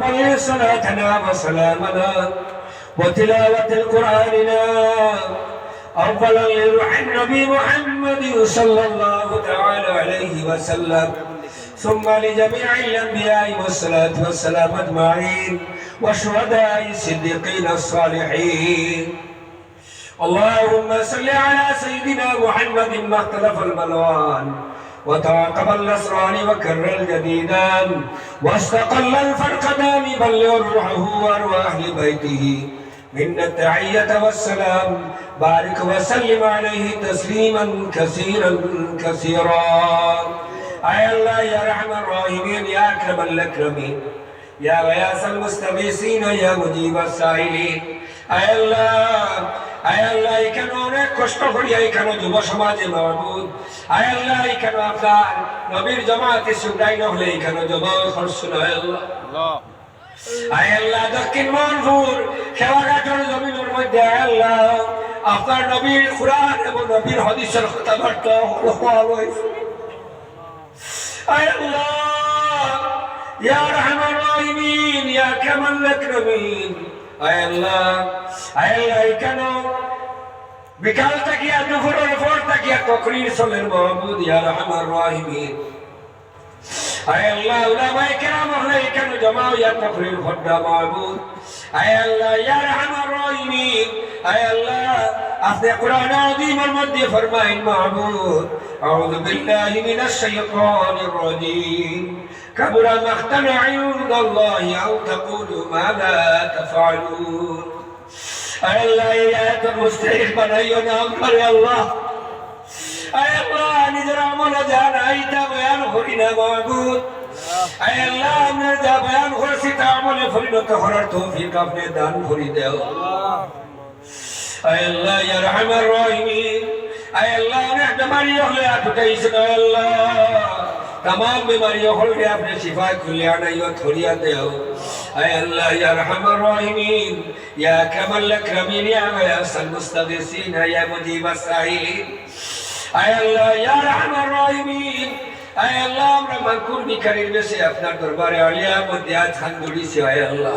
بلغ صلاتنا وسلامنا وتلاوة القرآننا أولا لروح النبي محمد صلى الله تعالى عليه وسلم. ثم لجميع الأنبياء والصلاة والسلام أجمعين والشهداء الصديقين الصالحين. اللهم صل على سيدنا محمد ما اختلف الملوان. وتعاقب النصران وكر الجديدان واستقل الفرقدان بلغ روحه وارواح بيته. منا التحية والسلام بارك وسلم عليه تسليما كثيرا كثيرا. أي الله يا رحم الراحمين يا أكرم الأكرمين. يا غياث المستغيثين يا مجيب السائلين. أي الله আয় আল্লাহ এখানে অনেক কষ্ট করি এখানে যুব সমাজে মাহবুদ আয় আল্লাহ এখানে আপনার নবীর জমাতে সুদাই নহলে এখানে যুব খরচ নয় আল্লাহ। আয় আল্লাহ দক্ষিণ মনপুর খেলাঘাটের জমিনের মধ্যে আয় আল্লাহ। আপনার নবীর কোরআন এবং নবীর হদিসের কথাবার্তা আয় আল্লাহ ইয়া রহমান ইয়া কামাল আকরামিন। আয় আল্লাহ আল্লাহ কেন? বিকাল তাকিয়া দুপুরের পর তাকিয়া কখনই চলেন মাহমুদ ইয়া রহমান রাহিমিন? আয় আল্লাহ, উলামায়ে কেরাম জমা ইয়া তকরির ভদ্দা মাহমুদ আয় আল্লাহ, ইয়া রহমান রাহিমিন, আয় আল্লাহ আপনি কোরআন আযীমের মধ্যে ফরমাইন মাহমুদ আউযু বিল্লাহি মিনাশ শাইতানির রাজীম كبر مقتا عند الله أو تقولوا ما لا تفعلون আল্লাহ এই আয়াতের মুস্তাহিক বানাইও না আমার আল্লাহ আয় আল্লাহ নিজের আমলে যা নাই তা বয়ান করি না মাহবুদ আয় আল্লাহ আমরা যা বয়ান করেছি তা আমলে পরিণত করার তৌফিক আপনি দান করি দেও আয় আল্লাহ ইয়া রাহমান রহিম আয় আল্লাহ অনেক বেমারি হলে আটকাইছেন আয় আল্লাহ तमाम बीमारियों को भी आपने शिफा खुलियाना यो थोड़िया दे हो अय अल्लाह या रहमान रहीमीन या कमल अकरमीन या वयासल मुस्तगसीन या मुजीब साहिलीन अय अल्लाह या रहमान रहीमीन अय अल्लाह আমরা মানকুর বিকারের বেশে আপনার দরবারে আলিয়া মধ্যে আজ হাত জুড়িছি আয় আল্লাহ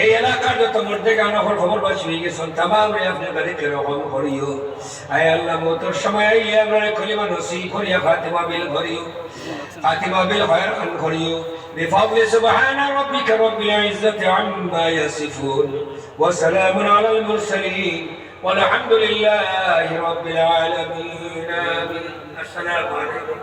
এই এলাকার যত মধ্যে গান খবর বাসি হয়ে গেছেন তামাম রে আপনি বাড়িতে রকম করিও আয় আল্লাহ মতর সময় আইলে আমরা কলিমা নসি করিয়া ফাতিমা বিল করিও ফাতিমা বিল খয়র খান করিও بفضل سبحان ربك رب العزة عما يصفون وسلام على المرسلين والحمد لله رب العالمين آمين السلام عليكم